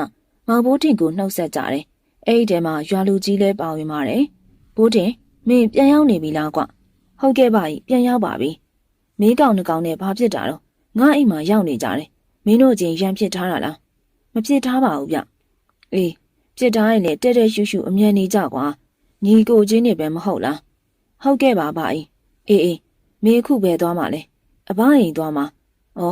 မောင်ဘိုးထင်ကိုနှုတ်ဆက်ကြတယ်အဲ့ဒီထဲမှာရွာလူကြီးလဲပါဝင်ပါတယ်ဘိုးထင်မင်းပြန်ရောက်နေပြီလားကွ ဟုတ်ကဲ့ပါပြန်ရောက်ပါပြီမင်းကောင်နှကောင်နဲ့ဘာဖြစ်တာတော့ငါအိမ်မှာရောက်နေကြတယ်မင်းတို့ချင်းရံဖြစ်ထားတာလားမဖြစ်ထားပါဘူးဗျအေးဖြစ်ထားရင်လေတဲ့တဲ့ရှူရှူအမြန်နေကြကွာညီကိုချင်းနေပဲမဟုတ်လားဟုတ်ကဲ့ပါပါအေးအေးအေးမင်းအခုပဲသွားမှလဲအဘအိမ်သွားမှာဩ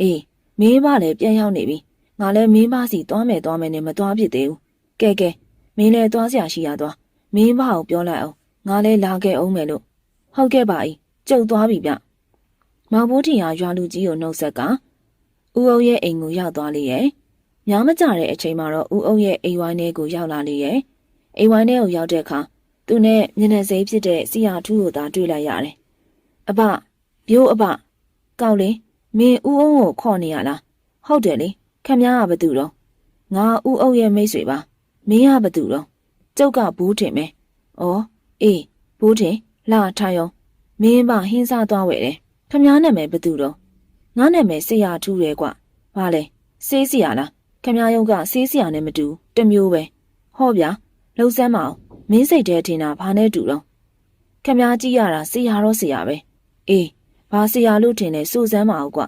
အေးမင်းပါလည်းပြန်ရောက်နေပြီငါလည်းမင်းပါစီသွားမယ်သွားမယ်နဲ့မသွားဖြစ်သေးဘူးကဲကဲမင်းလည်းသွားစရာရှိရသွားမင်းပါကိုပြောလိုက်အောင်ငါလည်းလာခဲ့အောင်မယ်လို့ ဟုတ်ကဲ့ပါအေးကြုတ်သွားပြီဗျမောင်ဘိုးထင်ဟာရွာလူကြီးကိုနှုတ်ဆက်ကဦးအုပ်ရဲ့အိမ်ကိုရောက်သွားလေရဲ့ညမကြတဲ့အချိန်မှာတော့ဦးအုပ်ရဲ့အိမ်ဝိုင်းထဲကိုရောက်လာလေရဲ့အိမ်ဝိုင်းထဲကိုရောက်တဲ့အခါသူနဲ့မျက်နှာစိမ်းဖြစ်တဲ့စီယာထူးကိုသာတွေ့လိုက်ရတယ်အဘပြိုးအဘကောက်လေမင်းဦးအုံးကိုခေါ်နေရလားဟုတ်တယ်လေခမ ्या ကဘသူတော့ငါဦးအုပ်ရဲ့မိတ်ဆွေပါမင်းကဘသူတော့ကျုပ်ကဘိုးတင်မယ်ဩအေးဘိုးတင် လာထားရောမင်းမဟင်းစားသွားဝယ်တယ်ခမားနာမည်ဘသူတော့ငါနာမည်ဆေးရထူးတယ်ကွဘာလဲဆေးစီရလားခမားယုံကဆေးစီရနဲ့မတူတမျိုးပဲဟောဗျာလှုပ်ဆမ်းမအောင်မင်းစိတ်ထဲထင်တာဘာနဲ့တူတော့ခမားကြည့်ရတာဆေးရတော့ဆေးရပဲအေးဘာဆေးရလို့ထင်လဲစူစမ်းမအောင်ကွ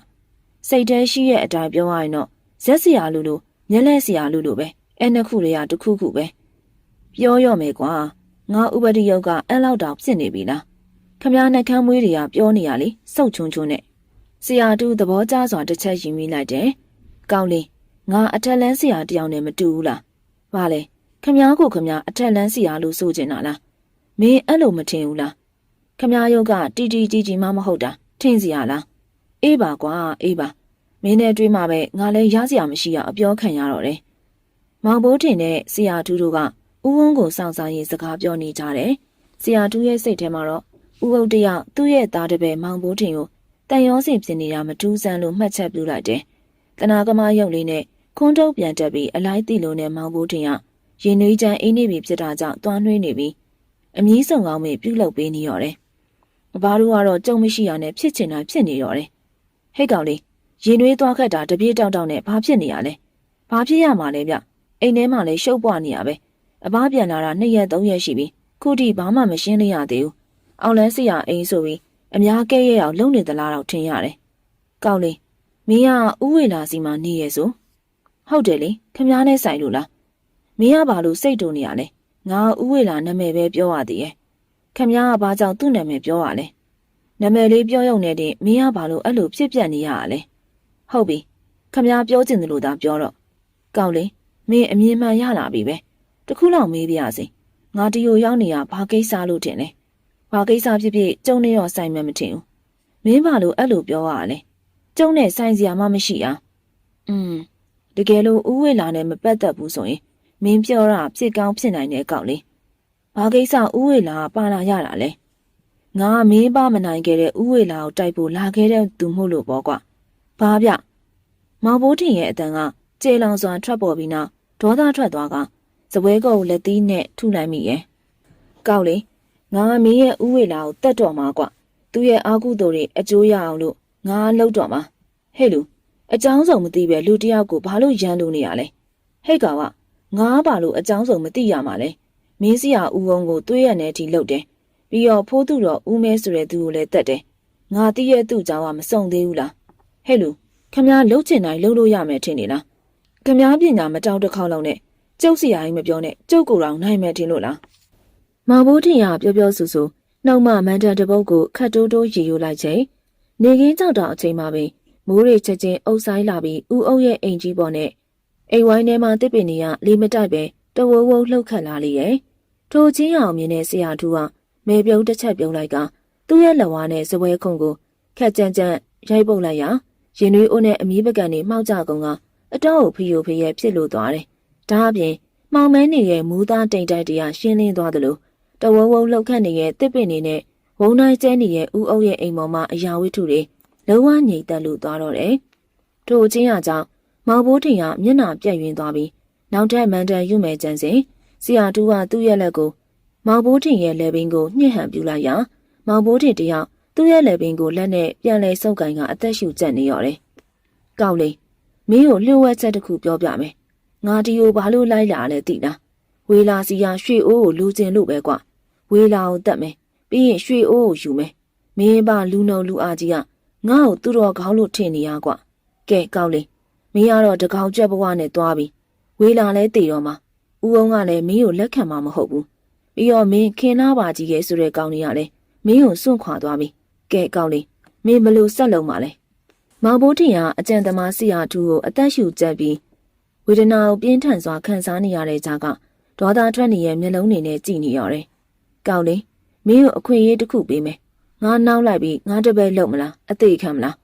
စိတ်ထဲရှိရဲ့အတိုင်းပြောရရင်တော့ဇက်ဆေးရလို့လို့မျက်လက်ဆေးရလို့လို့ပဲအဲ့နှစ်ခုလေးကတစ်ခုခုပဲပြောရမယ်ကွာ ငါဥပဒေယုတ်ကအဲ့လောက်တောင်ဖြစ်နေပြီလားခမည်းနှကမ်းမွေးတွေကပြောနေရလေစုတ်ချုံချုံနဲ့ဆရာတူသဘောကျစွာတစ်ချက်ယူမိလိုက်တယ်ကောင်းလေးငါအထက်လန်းဆရာတယောက်နဲ့မတူဘူးလားဘာလဲခမည်းကိုခမည်းအထက်လန်းဆရာလို့ဆိုချင်တာလားမင်းအဲ့လိုမထင်ဘူးလားခမည်းယုတ်ကတီတီကြီးကြီးမှမဟုတ်တာထင်စရာလားအေးပါကွာအေးပါမင်းနဲ့တွေ့မှပဲငါလည်းရစရာမရှိရအပြောခံရတော့တယ်။မောင်ဘိုးထင်တဲ့ဆရာတူတို့က ဥဝန်းကိုစောင့်စားရေးစကားပြောနေကြတယ်။ဆရာတူရဲ့စိတ်ထဲမှာတော့ဥဝုတ်တယောက်သူ့ရဲ့သားတစ်ပည့်မောင်ဘိုးထင်ကိုတန်ရောစင်ဖြစ်နေတာမထူးဆန်းလို့မှတ်ချက်ပြုလိုက်တယ်။တနာကမရုပ်လေးနဲ့ခွန်းတုပ်ပြန်တက်ပြီးအလိုက်တီလိုနဲ့မောင်ဘိုးထင်ကရင်နွေးချမ်းအင်းနေပြီဖြစ်တာကြောင့်တွားနှွေးနေပြီးအမီးစုံကောင်းမေပြုတ်လုပေးနေရတယ်။အဘတို့ကတော့ကြုံမရှိရနဲ့ဖြစ်ချင်တာဖြစ်နေရောတယ်။ဟဲ့ကောင်လေးရင်နွေးသွားခတ်တာတပြေးတောက်တောက်နဲ့ဘာဖြစ်နေရလဲဘာဖြစ်ရမှာလဲဗျအိမ်ထဲမှာလည်းရှုပ်ပွားနေရပဲ အဘပြန်လာတာနှစ်ရက်သုံးရက်ရှိပြီခုထိဘာမှမရှင်းလင်းရသေးဘူးအောင်လန်းစီရအိမ်ဆိုပြီးအများကဲရအောင်လုံနေသလားတော့ထင်ရတယ်ကောက်လေးမင်းကဥဝေလာစီမှာနေရဆိုဟုတ်တယ်လေခမားနဲ့ဆိုင်လို့လားမင်းကဘာလို့စိတ်တူနေရလဲငါဥဝေလာနာမည်ပဲပြောရသေးရဲ့ခမားကဘာကြောင့်သူ့နာမည်ပြောရလဲနာမည်လေးပြောရုံနဲ့တည်းမင်းကဘာလို့အဲ့လိုဖြစ်ပြနေရတာလဲဟုတ်ပြီခမ ्या ပြောချင်တယ်လို့သာပြောတော့ကောက်လေမင်းအမြင်မှန်ရလာပြီပဲ တခုလောက်မေးပြရစီငါတီကိုရောက်နေရဘာကိစ္စလို့ထင်လဲဘာကိစ္စဖြစ်ဖြစ်ကျုံနေရောဆိုင်မှမထင်ဘူးမင်းဘာလို့အဲ့လိုပြောရလဲကျုံနဲ့ဆိုင်စရာမှမရှိအောင်อืมတကယ်လို့ဥဝေလာနဲ့မပတ်သက်ဘူးဆိုရင်မင်းပြောတာဖြစ်ကောင်းဖြစ်နိုင်တဲ့ကောက်လေဘာကိစ္စဥဝေလာပါလာရတာလဲငါမင်းပါမနိုင်ခဲ့တဲ့ဥဝေလာကိုတိုက်ဖို့လာခဲ့တဲ့သူမဟုတ်လို့ပေါ့ကွာဘာဗျမောင်ဘိုးထင်ရဲ့အတန်ကကျေလောင်စွာထွက်ပေါ်ပြီးနောက်ဒေါသထွက်သွားက စပွဲကုတ်လက်သီးနဲ့ထုလိုက်မိရဲ့ကောက်လေငါမင်းရဲ့ဥဝေလာကိုတတ်တော်မှာကွသူ့ရဲ့အာကုသိုလ်တွေအကျိုးရအောင်လို့ငါလှုပ်တော်မှာဟဲ့လူအကြောင်းစုံမသိပဲလူတယောက်ကိုဘာလို့ရန်လို့နေရလဲဟဲ့ကောင်ကငါဘာလို့အကြောင်းစုံမသိရမှာလဲမင်းစီယာဦးဝုံကိုတွေးရတဲ့အထိလှုပ်တယ်ပြီးတော့ဖိုးသူတော်ဦးမဲဆိုတဲ့သူကိုလည်းတတ်တယ်ငါတီးရဲ့သူ့ကြောင့်ကမစုံသေးဘူးလားဟဲ့လူခမားလှုပ်ချင်တိုင်းလှုပ်လို့ရမယ်ထင်နေလားခမားပညာမတောင်းတစ်ခေါက်လောက်နဲ့ ကျုပ်စီယာကြီးမပြောနဲ့ကျုပ်ကိုယ်တော်နိုင်မယ်ထင်လို့လားမောင်ဘိုးထင်ရပြောပြောဆူဆူနှုတ်မမန်တန်တပုတ်ကိုခတ်တိုးတိုးရီယူလိုက်ချိန်နေကင်းကြောက်တာအချိန်မှာပဲမိုးရိချက်ချင်းအုပ်ဆိုင်လာပြီးဦးအုပ်ရဲ့အိမ်ကြီးပေါ်နဲ့အိမ်ဝိုင်းထဲမှာတစ်ပင်တွေကလေးမတိုက်ပဲတဝဝလှုပ်ခတ်လာလေရဲ့ထိုချင်းအောင်မြင်တဲ့ဆရာထူးကမေပြုံးတစ်ချက်ပြုံးလိုက်ကသူ့ရဲ့လက်ဝါးနဲ့စပွဲခုံကိုခက်ကြမ်းကြမ်းရိုက်ပုတ်လိုက်ရာရင်သွေးအိုးနဲ့အမီးပကံတွေမှောက်ကြကုန်ကအတော့ဖီယိုဖီရဲ့ဖြစ်လို့သွားတယ် ဒါအပြင်မှောင်မဲနေရဲ့မူသားတိမ်တိုက်တရားရှင်းလင်းသွားသလိုတဝဝလှုပ်ခတ်နေတဲ့တစ်ပင်တွေနဲ့ဝုံတိုင်းကျဲနေတဲ့ဦးအုပ်ရဲ့အိမ်ပေါ်မှာအရာဝတ္ထုတွေလုံးဝငြိမ်သက်လို့သွားတော့တယ်။ထို့ချင်းရကြောင့်မောင်ဘိုးထင်ကမျက်နှာပြက်ယွင်းသွားပြီးနောက်ထပ်မန်တန်ယူမဲ့ကြံစဉ်ဆရာတူကသူ့ရဲ့လက်ကိုမောင်ဘိုးထင်ရဲ့လက်ပင်ကိုညှစ်ဟန်ပြူလိုက်ရာမောင်ဘိုးထင်တယောက်သူ့ရဲ့လက်ပင်ကိုလက်နဲ့ပြန်လဲဆုပ်ကင်ကအသက်ရှူကျက်နေရတယ်။ကောက်လေးမင်းကိုလျှို့ဝှက်ချက်တစ်ခုပြောပြမယ်။ ငါဒီကိုဘာလို့လိုက်လာလဲသိလား။ဝေလာစီယာရွှေအိုးကိုလူကျင်လို့ပဲကွာ။ဝေလာကိုတတ်မယ်။ပြီးရင်ရွှေအိုးကိုယူမယ်။မင်းပါလူနှုံလူအားကြီးကငါ့ကိုသူတော်ကောင်းလို့ထင်နေရကွာကဲကောက်လေးမင်းကတော့တကောင်ကြက်ဘဝနဲ့သွားပြီဝေးလာလဲတည်တော့မှာဦးအောင်ကလည်းမင်းကိုလက်ခံမှာမဟုတ်ဘူးပြီးတော့မင်းခင်လာပါကြီးရဲ့ဆိုတဲ့ကောင်းလေးကလည်းမင်းကိုစွန့်ခွာသွားပြီကဲကောက်လေးမင်းဘလို့ဆက်လုံးပါလဲမောင်ဘိုးထင်ကအကြံသမားစီယာထူကိုအသက်ရှူကျက်ပြီး ဝေဒနာကိုပြင်းထန်စွာခံစားနေရတဲ့ကြားကဒေါသထွက်နေတဲ့မျက်လုံးတွေနဲ့ကြည့်နေရတယ်ကောက်လေးမင်းကိုအခွင့်အရေးတစ်ခုပေးမယ်ငါနောက်လိုက်ပြီးငါတပည့်လုံမလားအသေးခံမလား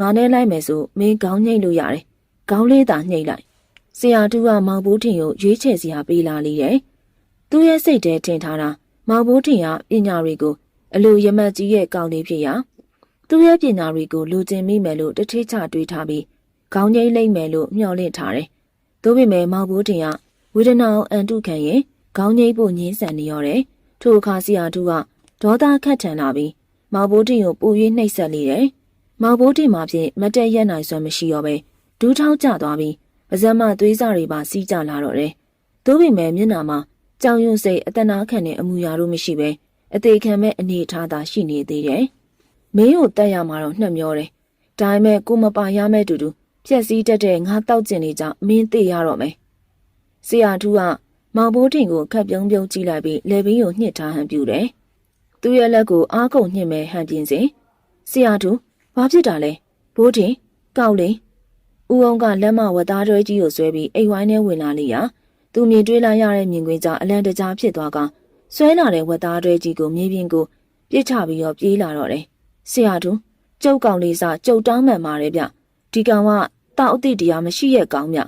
ငါနဲ့လိုက်မယ်ဆိုမင်းခေါင်းညှိတ်လို့ရတယ်ခေါင်းလေးသာညှိတ်လိုက်ဆရာတူကမောင်ဘိုးထင်ကိုရွေးချယ်စရာပေးလာလေတယ်သူ့ရဲ့စိတ်ထဲထင်ထားတာမောင်ဘိုးထင်ကပညာတွေကိုအလိုရမတ်ကြီးရဲ့ကောင်းလေးဖြစ်ရာသူ့ရဲ့ပညာတွေကိုလူကျင်မိမယ်လို့တထိချတွေးထားပြီးခေါင်းညှိတ်လိုက်မယ်လို့မျှော်လင့်ထားတယ် သို့ပေမဲ့မောင်ဘိုးထင်ကဝေဒနာအောင်အန်တုခံရင်ခေါင်းညှိတ်ဖို့ညှင်းဆန်နေရတယ်ထို့အခါဆရာတူကဒေါသခတ်ထန်လာပြီးမောင်ဘိုးတင်ကိုပူ၍နှိပ်စက်နေတယ်။မောင်ဘိုးတင်မှာဖြင့်မတက်ရက်နိုင်စွမ်းမရှိတော့ပဲဒူးထောက်ကျသွားပြီးပါဇက်မသွေးစားတွေပါစီးကျလာတော့တယ်။သို့ပေမဲ့မျက်နှာမှာကြောင်ရွံ့စိတ်အတနာခံတဲ့အမူအရာတို့မရှိပဲအသေးခံမဲ့အနေထားသာရှိနေသေးတယ်။မင်းကိုတက်ရမှာတော့နှက်မျောတယ်။ဒါပေမဲ့ကိုမပါရမဲ့တူတူ ဖြက်စည်းတတ်တဲ့ငါတောက်ကျင်နေကြမင်းသိရတော့မယ်။ဆရာထူးကမောင်ဘိုးတင်ကိုခက်ပြုံးပြုံးကြည့်လိုက်ပြီးလေဘင်းကိုညှစ်ထားဟန်ပြူတယ်။သူ့ရဲ့လက်ကိုအားကုန်ညှစ်မဲ့ဟန်ပြင်းစဉ်ဆရာတူဘာဖြစ်တာလဲဘိုးတင်ကောက်လေဦးအောင်ကလက်မဝတ်သားတွဲကြီးကိုဆွဲပြီးအိမ်ဝိုင်းထဲဝင်လာလိရာသူမြင်တွေ့လာရတဲ့မြင်ကွင်းကြောင့်အလံတကြားဖြစ်သွားကဆွဲလာတဲ့ဝတ်သားတွဲကြီးကိုမြေပြင်ကိုပြစ်ချပြီးတော့ပြေးလာတော့တယ်ဆရာတူကျုပ်ကောင်လေးစားကျုပ်တောင်းမှန်ပါတယ်ဗျ ဒီကောင်ကတောက်အသည့်တရားမရှိရဲ့ကောင်းမြ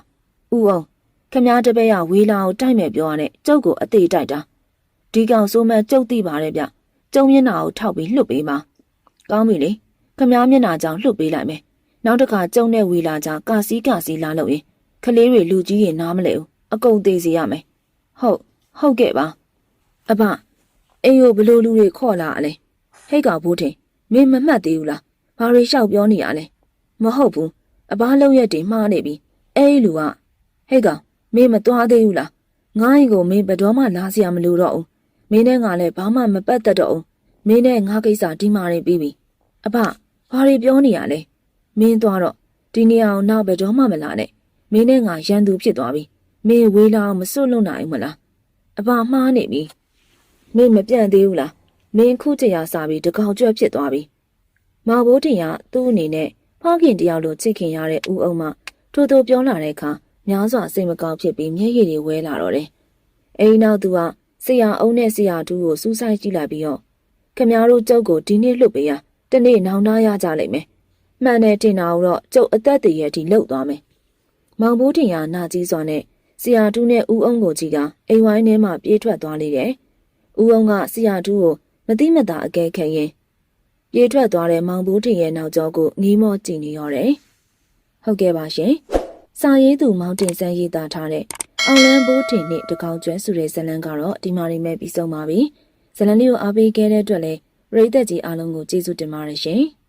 ဦးအောင်ခမားတပည့်ရဝေးလာကိုတိုက်မဲ့ပြောရတဲ့ကျုပ်ကိုအသေးတိုက်တာဒီကောင်ဆိုမှကျုပ်သိပါတယ်ဗျကျုံမျက်နှာကိုထောက်ပြီးလှုပ်ပေးပါကောင်းပြီလေခမားမျက်နှာကြောင့်လှုပ်ပေးလိုက်မယ်နောက်တစ်ခါကျုံနဲ့ဝေလာကြောင့်ကာစီးကာစီးလာလို့ရင်ကလေးတွေလူကြီးရင်နားမလဲဘူးအကုန်သေးစီရမယ်ဟုတ်ဟုတ်ကဲ့ပါအဖအိမ်ကိုဘလို့လူတွေခေါ်လာအလဲဟိတ်ကောင်ဘိုးထင်မင်းမမှတ်သေးဘူးလားဘာတွေလျှောက်ပြောနေရလဲ မဟုတ်ဘူးအပားလုံးရက်တွေမှားနေပြီအဲ့လူကဟိတ်ကောင်မင်းမသွားသေးဘူးလားငါ့အိမ်ကိုမင်းဘယ်တော့မှလာစရာမလိုတော့ဘူးမင်းနဲ့ငါလည်းဘာမှမပတ်သက်တော့ဘူးမင်းနဲ့ငါကိစ္စဒီမာရင်ပြီးပြီအဖဘာတွေပြောနေရလဲမင်းသွားတော့ဒီနေရာကိုနောက်ဘယ်တော့မှမလာနဲ့မင်းနဲ့ငါရန်သူဖြစ်သွားပြီမင်းဝေးလာအောင်မစွတ်လွတ်နိုင်ဘူးမလားအဖမှားနေပြီမင်းမပြန့်သေးဘူးလားမင်းခုချရာစားပြီးတကောင်ကျွတ်ဖြစ်သွားပြီမောင်ဘိုးတင်ကသူ့အနေနဲ့ ဖောက်ခင်တယောက်လိုချစ်ခင်ရတဲ့ဦးအောင်မထို့ထို့ပြောလာတဲ့အခါများစွာစိတ်မကောင်းဖြစ်ပြီးမျက်ရည်တွေဝဲလာတော့တယ်အိမ်နောက်သူကဆရာအုံးနဲ့ဆရာတူကိုစူးစိုက်ကြည့်လိုက်ပြီးတော့ခမည်းတော်ကျုပ်ကိုဒီနေ့လွတ်ပေးရတနေ့နောင်နာရကြလိမ့်မယ်မှန်တယ်တင်တာတော့ကျုပ်အသက်တည်းရဲ့ဒီလှုပ်သွားမယ်မောင်ဘိုးတင်ရနာကြီးစွာနဲ့ဆရာတူနဲ့ဦးအုံးကိုကြီးကအိမ်ဝိုင်းထဲမှာပြေးထွက်သွားလေတယ်ဦးအုံးကဆရာတူကိုမတိမတာအကဲခတ်ရင် ပြေးထွက်သွားတဲ့မောင်ဘိုးတင်ရဲ့နောက်ကျောကိုငီးမော့ကြည့်နေရတယ်ဟုတ်ကဲ့ပါရှင်စာရေးသူမောင်တင်ဆန်းရေးသားထားတဲ့အောင်လန်းဘိုးတင်နဲ့တကောင်ကျွဲဆိုတဲ့ဇလန်းကတော့ဒီမှာနေမဲ့ပြီးဆုံးပါပြီ။ဇလန်းလေးကိုအားပေးခဲ့တဲ့အတွက်လည်းပရိသတ်ကြီးအားလုံးကိုကျေးဇူးတင်ပါတယ်ရှင်။